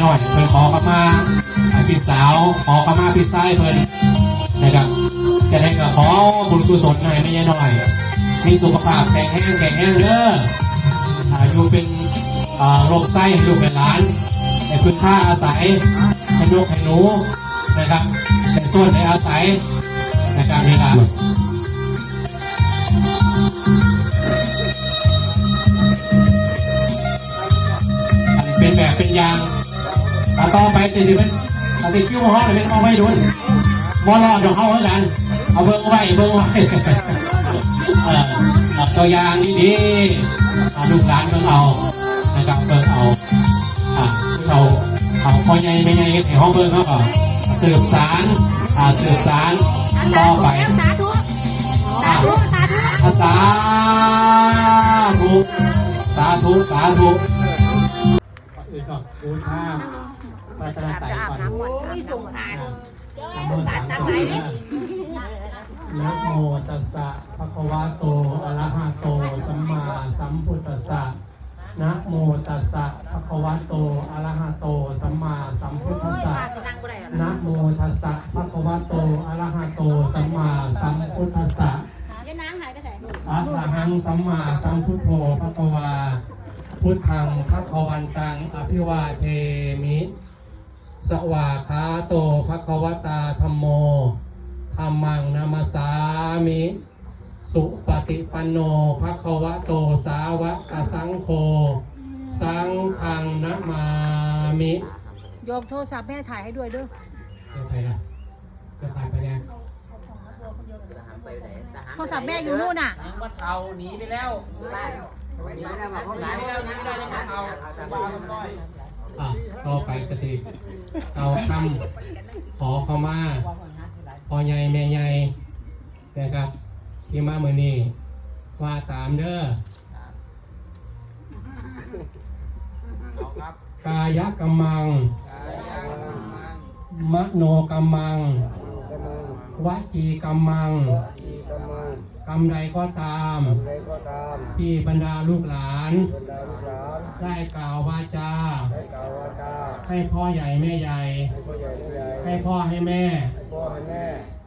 หน่อยเพิ่นขอขมาพี่สาวขอขมาพี่ชายเพิ่นนะครับจะได้ก็ขอบุญกุศลให้ไม่ใช่หน่อย มีสุขภาพแข็งแรงแข็งแรงเด้ออายุเป็นโรคไส้ลูกเป็นหลานในพื้นท่าอาศัยให้ลูกให้หนูนะครับเป็นต้นในอาศัยในะครับนี่ครับเป็นแบบเป็นอยาง ตาต่อไปติดเป็นตาติคิ้วห้องเลยเป็นเอาไว้ดุนมอรอดของเขาเหมือนกันเอาเบิ้งไว้เบิ้งไว้เออเอาตัวอย่างดีๆเอาลูกหลานเบิ้งเอานะครับเบิ้งเอาอะเขาเขาพ่อใหญ่ไม่ใหญ่ให้ห้องเบิ้งเขาก่อนสืบสารอ่าสืบสารต่อไปสาธุสาธุสาธุสาธุอื่นก็บูชา พระตรัสไตรก่อนโอ้ยสงสารนะโมตัสสะนะโมตัสสะภะคะวะโตอะระหะโต สัมมาสัมพุทธัสสะนะโมตัสสะภะคะวะโตอะระหะโต สัมมาสัมพุทธัสสะสินั่งบ่ได้นะโมตัสสะภะคะวะโตอะระหะโตสัมมาสัมพุทธัสสะยานางหายไปไหนอะระหังสัมมาสัมพุทโธภะคะวาพุทธังภะคะวันตังอภิวาเทมิ สวาคาโตภะคะวตาธัมโมธัมมังนามาสามิ สุปฏิปันโนภะคะวะโตสาวกสังโฆ สังฆังนะมามิโยมโทรศัพท์แม่ถ่ายให้ด้วยเด้อเดี๋ยวไปละจะถ่ายไปเนี่ยโทรศัพท์แม่อยู่นู่นน่ะมันเอาหนีไปแล้วหนีไปแล้วหนีไปแล้วหนีไปแล้วยังมันเอาวางมันน้อย อะต่อไปกสิเอาคำขอเข้ามาพอใหญ่แม่ใหญ่นะครับที่มาเมื่อนี้ว่าตามเด้อเอาครับกายกรรมังกายามัง มโนกรรมัง วจีกรรมังที่กำลังกรรมใดก็ตามใดก็ตาม ที่บรรดาลูกหลาน บรรดาลูกหลานได้กล่าววาจา ได้กล่าววาจา ให้พ่อใหญ่แม่ใหญ่ ให้พ่อใหญ่แม่ใหญ่ ให้พ่อให้แม่ ให้พ่อให้แม่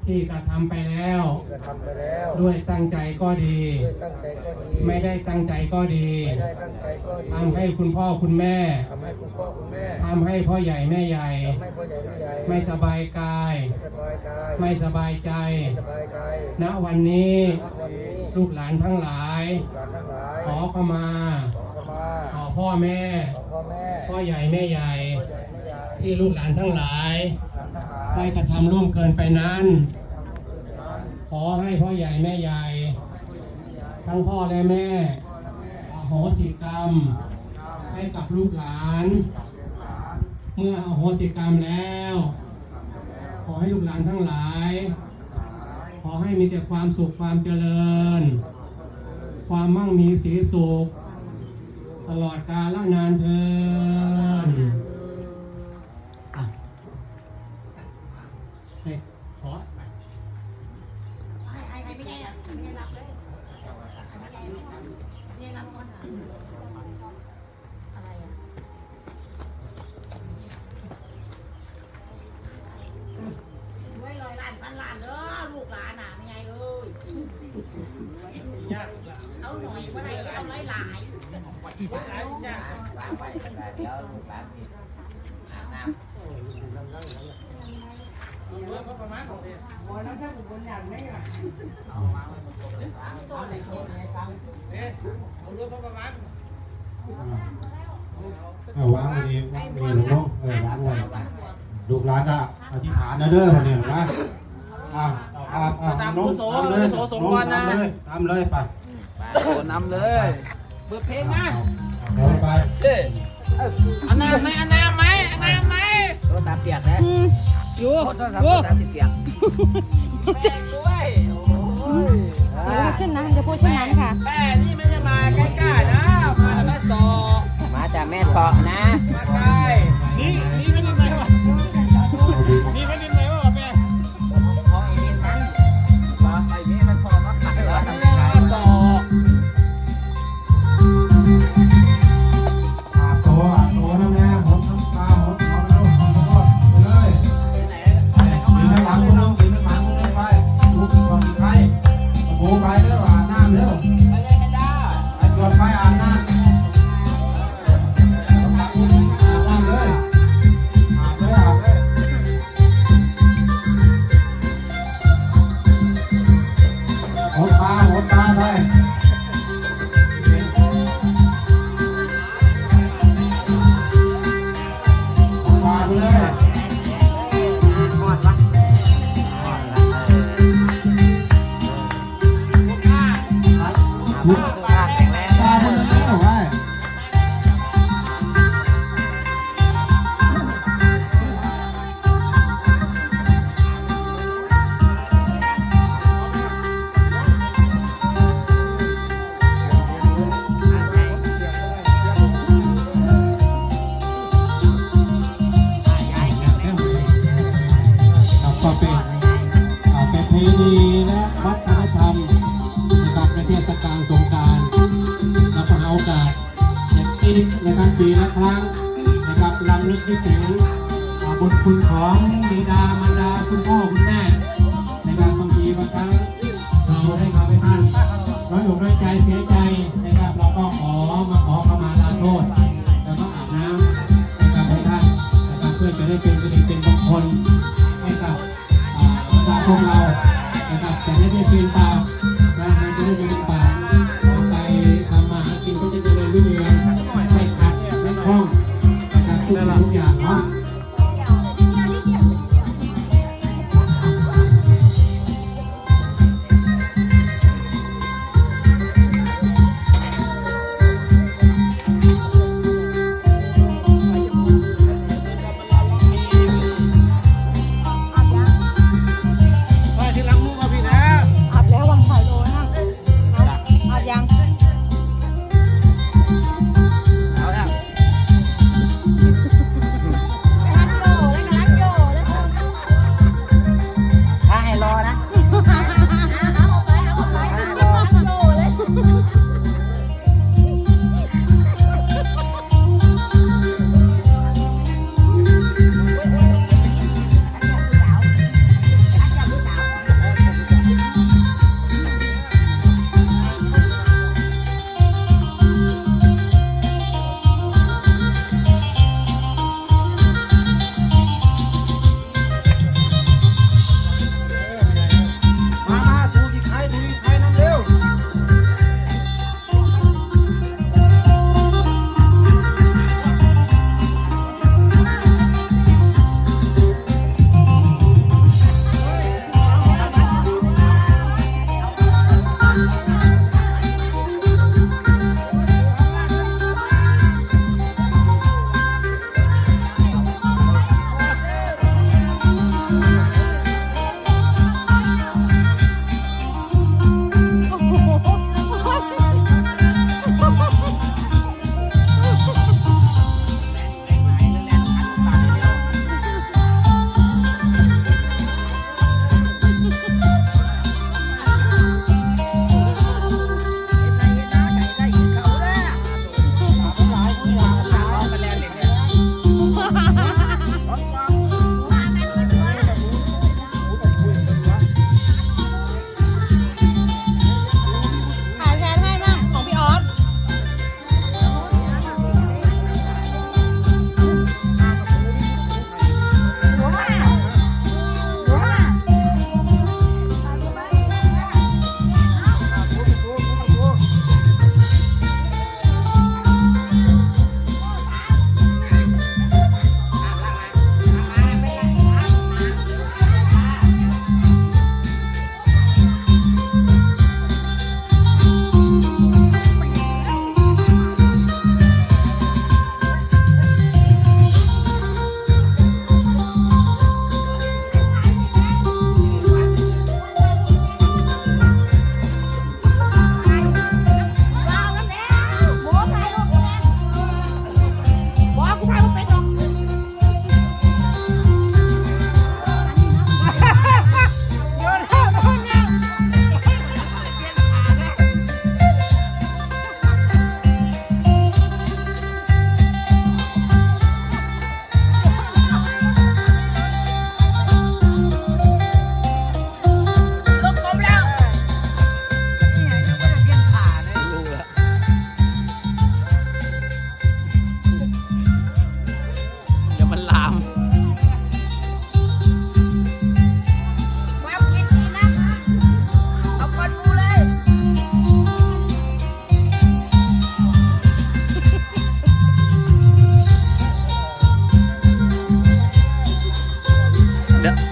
ที่กระทำไปแล้วที่กระทำไปแล้ว ด้วยตั้งใจก็ดี ด้วยตั้งใจก็ดี ไม่ได้ตั้งใจก็ดีไม่ได้ตั้งใจก็ดีทำให้คุณพ่อคุณแม่ทำให้คุณพ่อคุณแม่ทำให้พ่อใหญ่แม่ใหญ่ทำให้พ่อใหญ่แม่ใหญ่ ไม่สบายกาย ไม่สบายกาย ไม่สบายใจไม่สบายกายณวันนี้ณวันนี้ ลูกหลานทั้งหลายหลานทั้งหลายขอเข้ามาขอเข้ามาขอ พ่อแม่ขอพ่อแม่พ่อใหญ่แม่ใหญ่พ่อใหญ่แม่ใหญ่ ที่ลูกหลานทั้งหลายหลานทั้งหลายได้กระทำร่วมเกินไปนั้น ขอให้พ่อใหญ่แม่ใหญ่ ทั้งพ่อและแม่อโหสิกรรม ให้กับลูกหลาน เมื่ออโหสิกรรมแล้ว ขอให้ลูกหลานทั้งหลาย ขอให้มีแต่ความสุขความเจริญ ความมั่งมีสีสุข ตลอดกาลนานเทินอะให้ขอ ไอ้ไอ้ไอ้ไม่ได้ไม่ได้รับเลยไม่ได้รับคนอะไรอะไว้ลอยล้านพันล้านเด้อลูกหลานน่ะไม่ไงเอ้ยเอาหน่อยว่าไรเอาหลายหลาย เอาเรือพระประมาณ เอาวางไว้ดีวางไว้ดีหลวงพ่อเออวางไว้ลูกหลานก็อ ธิษฐานนะเด้อวันนี้หลวงพ่ออ่าอ่าอ่าน้องตามเลยน้องตามเลยตามเลยไปโอ้นำเลยเปิดเพลงนะเอาไปเอ้อันน้ำไหมอันน้ำไหมอันน้ำไหมโทรศัพท์เปียกนะอยู่โทรศัพท์โทรศัพท์เปียกแม่ด้วยโอ้ยจะพูดเช่นนั้นจะพูดเช่นนั้นค่ะแม่นี่ไม่ใช่มาใกล้ๆนะมาแม่สอมาจากแม่เสาะนะ ปีละครั้นะครับลำลึกนึกถึงบุญคุณของบิดามารดาคุณพ่อคุณแม่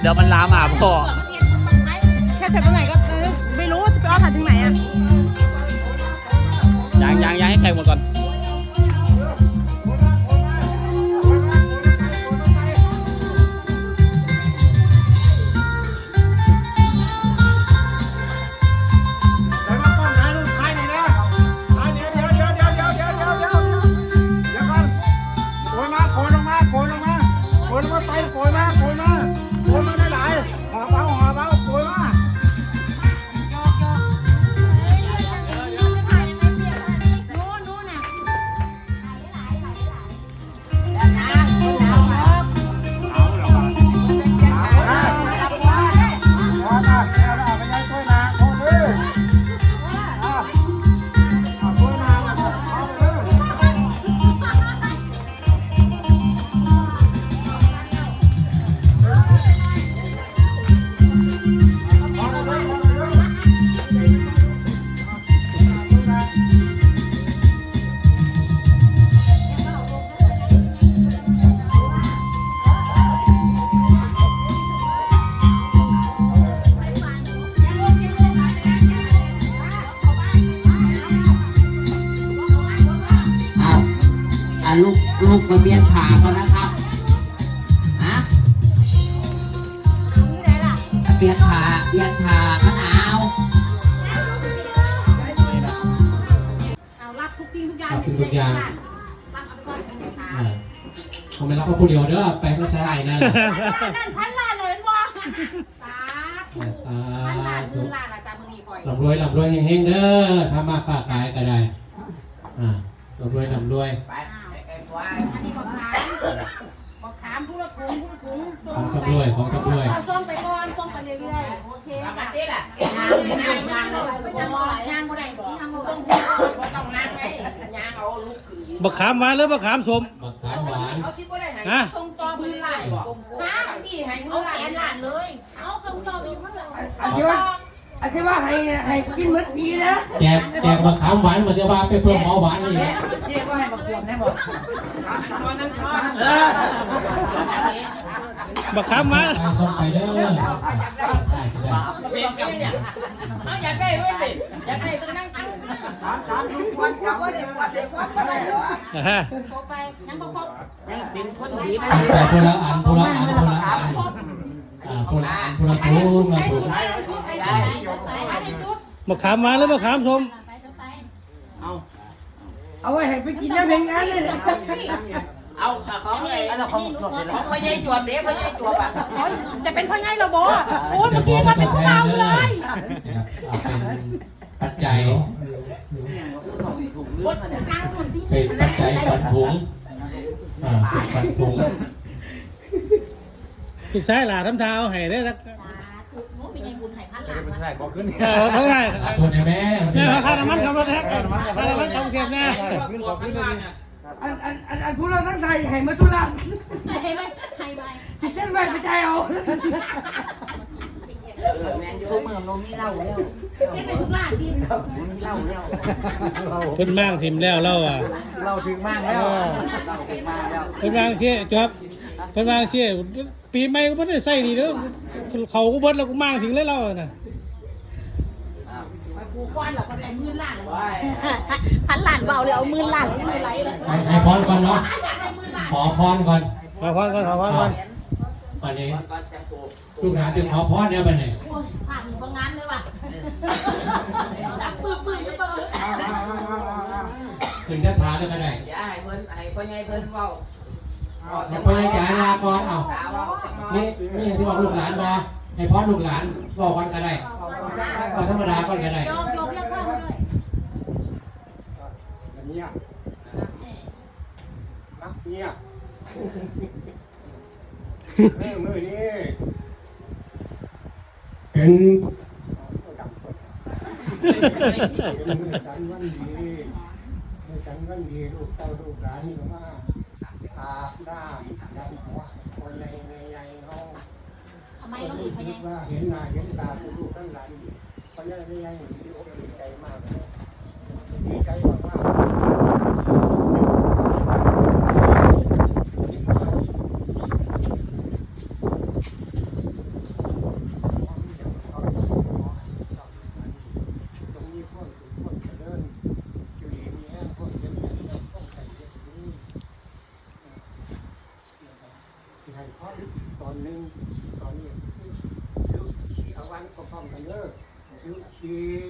ดี๋ยวมันลามอะพ่อแค่แต่ตรงไหนก็ไม่รู้จะไปอ้อาถ่ายถึงไหนอะยังยังยังให้แข่งหมดก่อน ทุกอย่างรับทุกอย่างรับเอาไปก่อนเดี๋ยวค่ะอ่าผมไม่รับพระผู้เดียวเด้อไปไม่ใช่นะนั่นพันล้านเลยบ่สาธุสาพันล้านธุหมื่นล้านอาจารย์มณีคอยลำรวยลำรวยเฮงๆเด้อทำมาฝากขายก็ได้ อ่าลำรวยลำรวยไปไปไปอันนี้บอกถามบอกถามผู้ละถุงผู้ละถุงของกับด้วยของกับด้วยเอาส่งไปก่อนส่งไปเรื่อยๆ โอเคปกค่ะติล่ะยางยางยางยางยางบ่ได้บ่ยางบ่ต้องก็ต้องนั่งไว้ยางเอาลูกขืนบักขามหวานหรือบักขามสมมะขามหวานเอาคิดว่าได้ไหนฮะส่งต่อมือไล่บ่ฮะนี่ให้มืเอาอไล่แสนล้านเลย เอาส่งต่อไปอยู่ข้างหลังอันที่ว่าอันที่ว่าให้ให้กินมื้อปีนะแจกแจกมะขามหวานมันจะว่าไปเพิ่มหมอหวานนี่แหละเรียกว่าให้บักเกือบได้ห บักคำมาส่งไปเด้อเอาอยากได้เว้ยสิอยากได้ต้องนั่งกินถามถามควันกับว่าเด็กควันเด็กควันก็ได้หรอฮะโทรไปนั่งบ่ครบยังเป็นคนดีไปโทรละอันโทรละอันโทรละอันโทรละอันโทรละโทรละโทรมาขามมาแล้วมาขามชมเอาเอาไว้ให้ไปกินแล้วัป็นงานเลย เอาของไอ้ของของพ่อใหญ่จวบเด้พ่อใหญ่จวบอะจะเป็นพ่อไงเราบ่โอ้ยเมื่อกี้มาเป็นพวกเราเลยเอาเป็นปัจจัยบดมันเนี่ยทางคนที่เป็นปัจจัยปันถุงอ่าเป็นปันถุงลูกชายหลานทำเท้าให้ได้รักถูกโน้เป็นไงบุญไห่พันหลังใช่ก็ขึ้นเออเขาไงขอโทษนะแม่ เนี่ยค่าน้ำมันขับรถแท็กค่าน้ำมันขับเก็บแน่ ขึ้นขอขึ้นเลย อันอันอันอันผู้เราทั้งใจให้มาตุลาให้ไปให้ไปเส้นไว้กระจาเอาแมนยูเมืองโนมีเหล้าแล้วเฮ็ดไปทุกร้านที่มีเหล้าแล้วเพิ่นมั่งทิมแล้วเล่าอะเราถึงมากแล้วเราถึงมากแล้วเพิ่นมั่งเชี่ยจอบเพิ่นมั่งเชี่ยปีใหม่ก็ไม่ได้ใส่ดีเด้อเขาก็เบิดแล้วก็มั่งทิ้งเลยเล่าน่ะ กูก้อนหรอคนไหนมือล้านว้ายพันล้านเบาเลยเอามือล้านมือไหลเลยให้ให้พรก่อนเนาะอยากได้มือล้านขอพรก่อนขอพรก่อนขอพรก่อนวันนี้ก็จะปลูกลูกหลานจะขอพรเนี่ยบัดนี้โอ้ยผ่านบางงานเลยว่ะดักปื้อปื้อจะเปิดถึงจะถามก็ได้อย่าให้เพิ่นให้พ่อใหญ่เพิ่นเว้าแต่พ่อใหญ่จ๋าลาก่อนเอาตาเว้าจังน้อยนี่นี่ที่บอกลูกหลานบอให้พรลูกหลานบอกวันก็ได้ก็ธรรมดาก่อนก็ได้ โยมโยมเรียกพ่อมาด้วย อันนี้นัก เนี่ยเรื่องมือนี้เป็นเป็นมือกันวันดีมือกันวันดีลูกเต้าลูกหลานนี่ก็มาอาบน้ำยันหัวคนในในใหญ่เขาทำไมต้องอีกพคิยัดญว่าเห็นหน้าเห็นตาลูกทั้งหลานเพราะยังไม่ยังดีอกดีใจมากเลยดีใจมา 往上点往上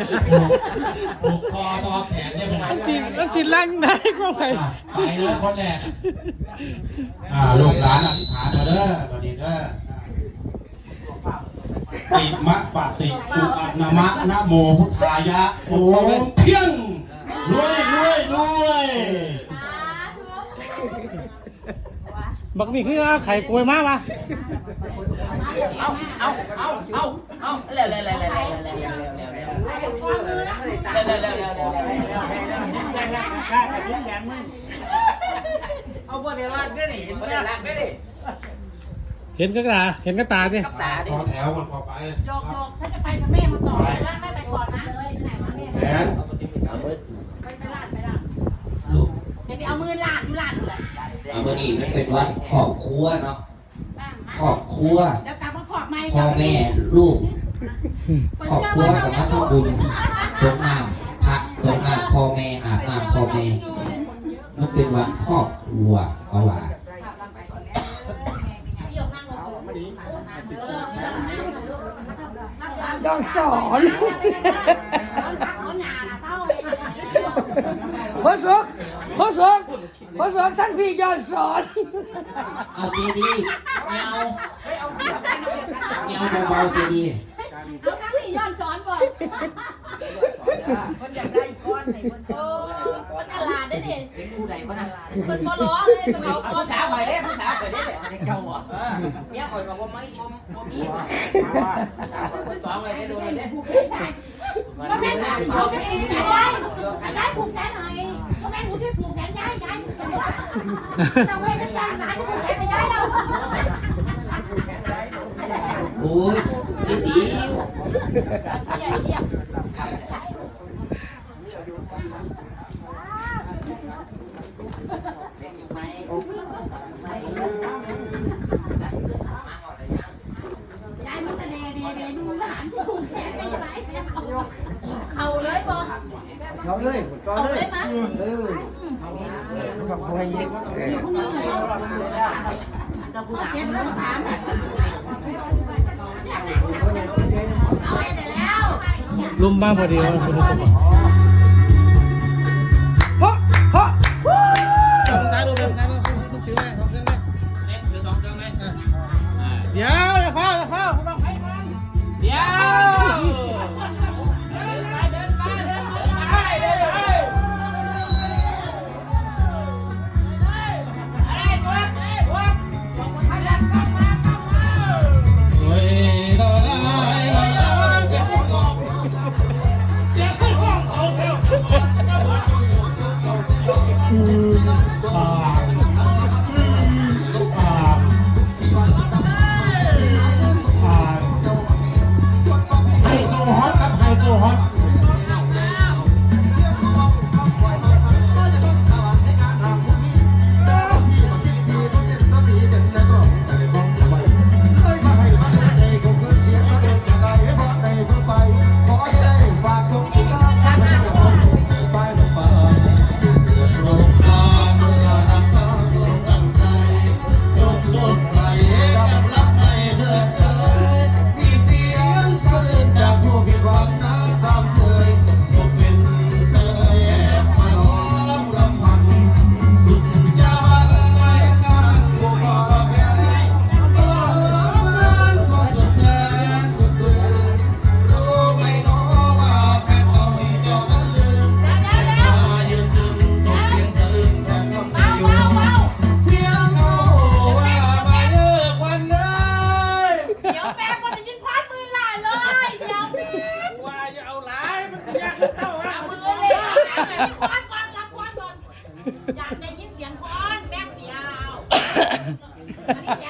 ว้ด้วยเนี่ยนี่ปลูกคอต่อแขนเนี่ยเป็นไงจริงแล้วจิตลังได้ก็ไปไปเลยคนแรกอ่าลูกหลานอธิษฐานเอาเด้อวันนี้เด้อติมะปะติอุปนามะนะโมพุทธายะโอมเพียงรวยรวยรวยบักนี่คือไข่กล้วยมาวะเอาเอาเอาเอา เอาเร็วเร็วเร็วเร็วเร็วเร็วเร็วเร็วเอาบ่ได้ลากได้นี่เห็นบ่ได้ลากได้ดิเห็นก็ตาเห็นก็ตาเนี่ยกับตาดิต่อแถวมันพอไปโยกโยกถ้าจะไปกับแม่มาต่อเลยล่างแม่ไปก่อนนะเลยไหนมาแม่แผนไปไปลาดไปลาดลูกเดี๋ยวไปเอามือลาดดูลาดดูเลยเอามานี่มันเป็นวัดครอบครัวเนาะบ้างมาครอบครัวเดี๋ยวกลับมาขอบไม้ พ่อแม่ลูกครอบครัวกับมาทำบุญสงน้ำพระสงน้ำพ่อแม่อาบน้ำพ่อแม่มันเป็นวัดครอบครัวเอาว่าโดนสอนเขาหนาเศร้าเลยพระสงฆ์พระสงฆ์พระสงฆ์ท่านพี่ย้อนสอน เอาเจดีย์ไม่เอา เอาเบาๆเจดีย์เอาทั้งสี่ย้อนสอนก่อนคนอยากได้ก้อนไหนคนเออมันตลาดได้ดิเป็นผู้ใดบ่น่ะมันบ่ล้อเลยมันเอาผู้สาวข่อยเด้ผู้สาวข่อยเด้เจ้าบ่เอเนี่ยข่อยก็บ่ไม่บ่บ่มีผู้สาวข่อยคนต้องไว้ได้ดูเลยเด้ก็แม่หนาที่เขนยายยายผูกแขนหน่อยก็แม่หนูที่ผูกแขนยายยายเราให้เป็นยายยายผูกแขนยายเรา โอ้ยเจดีย์ ใหญ่เยี่ยม ยายมันทะเลดีดีดูหลานผูกแขนไม่ไหวเขาเลยบ่ เขาเลยก็ เขา เล เลย ยมั้ย เออกับผู้ให้ยิงเออ เจ็บแล้วถามเอาให้ได้แล้ว ลุ มบ้างพอดีว่าคุณผู้ชมฮะฮะเอาตาดูเลยตาดูลูกถือไว้สองเครื่องเลยเล่นถือสองเครื่องเลยเดี๋ยว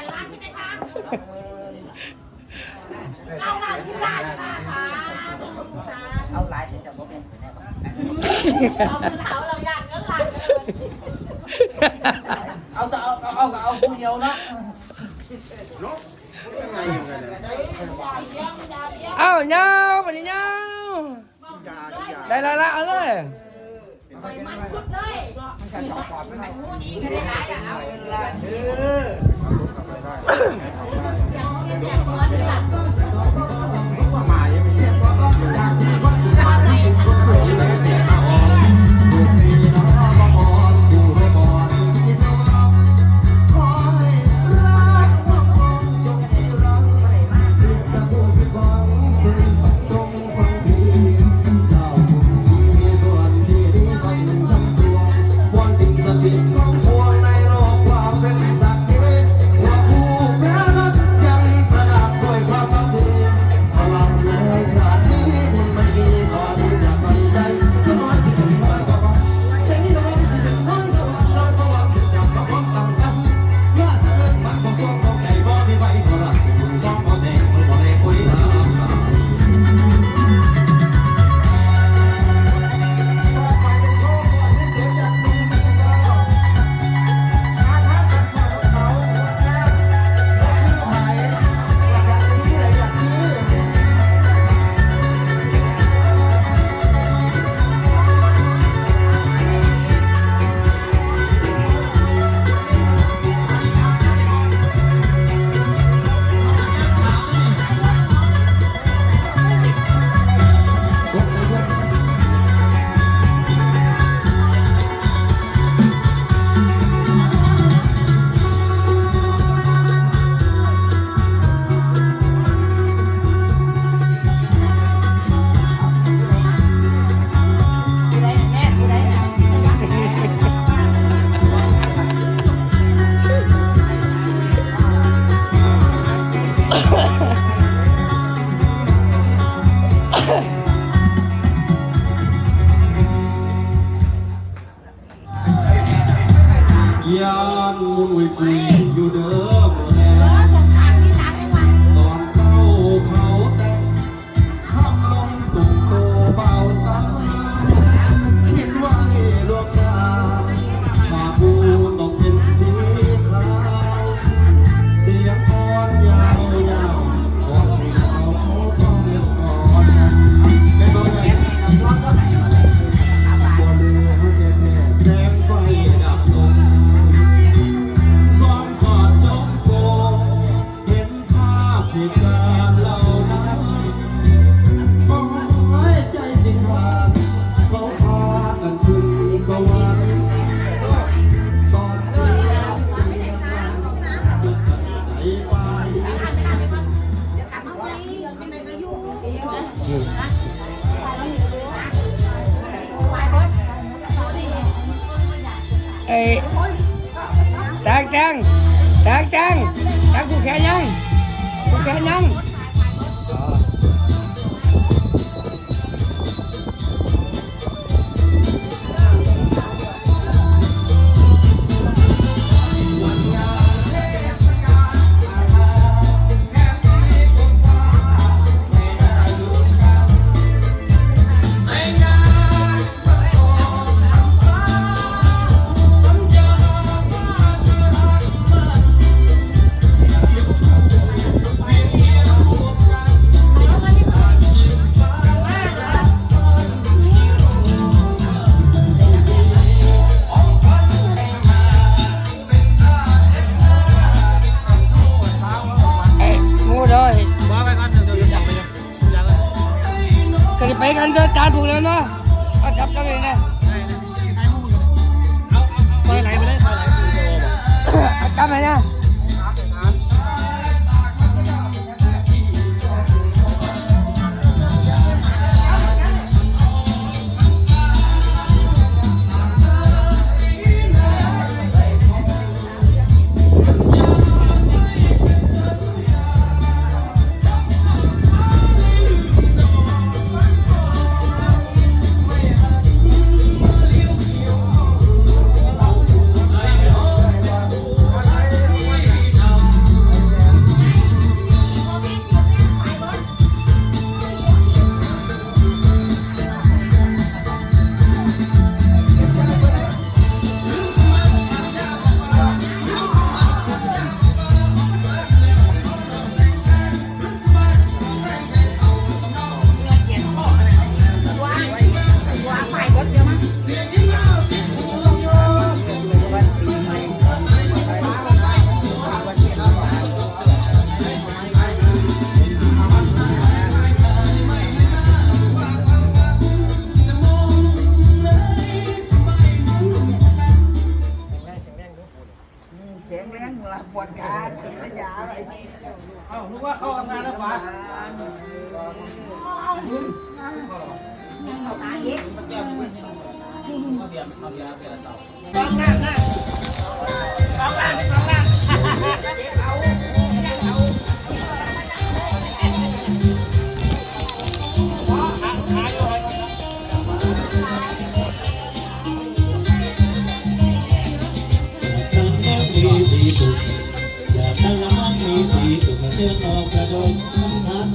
นนี้แสนล้านใช่ไหมคะเอาหลานที่หลานค่ะค่ะสาเอาหลายจะบ่เป็นแน่บ่เอามือเท้าเราหยาดเงินหลานกันเลยเอาแต่เอาเอาเอาเอาผู้เดียวเนาะเอ้าเงาปนี้เงาได้แล้วละเอาเลยไปมันสุดเลยหูดีก็ได้หลายอะเอา ได้ จังจังจังกูแขนยังกูแขนยัง จานถูกแล้วเนาะอาจับจับเองนะปล่อยไหลไปเลยปล่อยไหล เอาจับไปนะ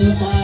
Goodbye.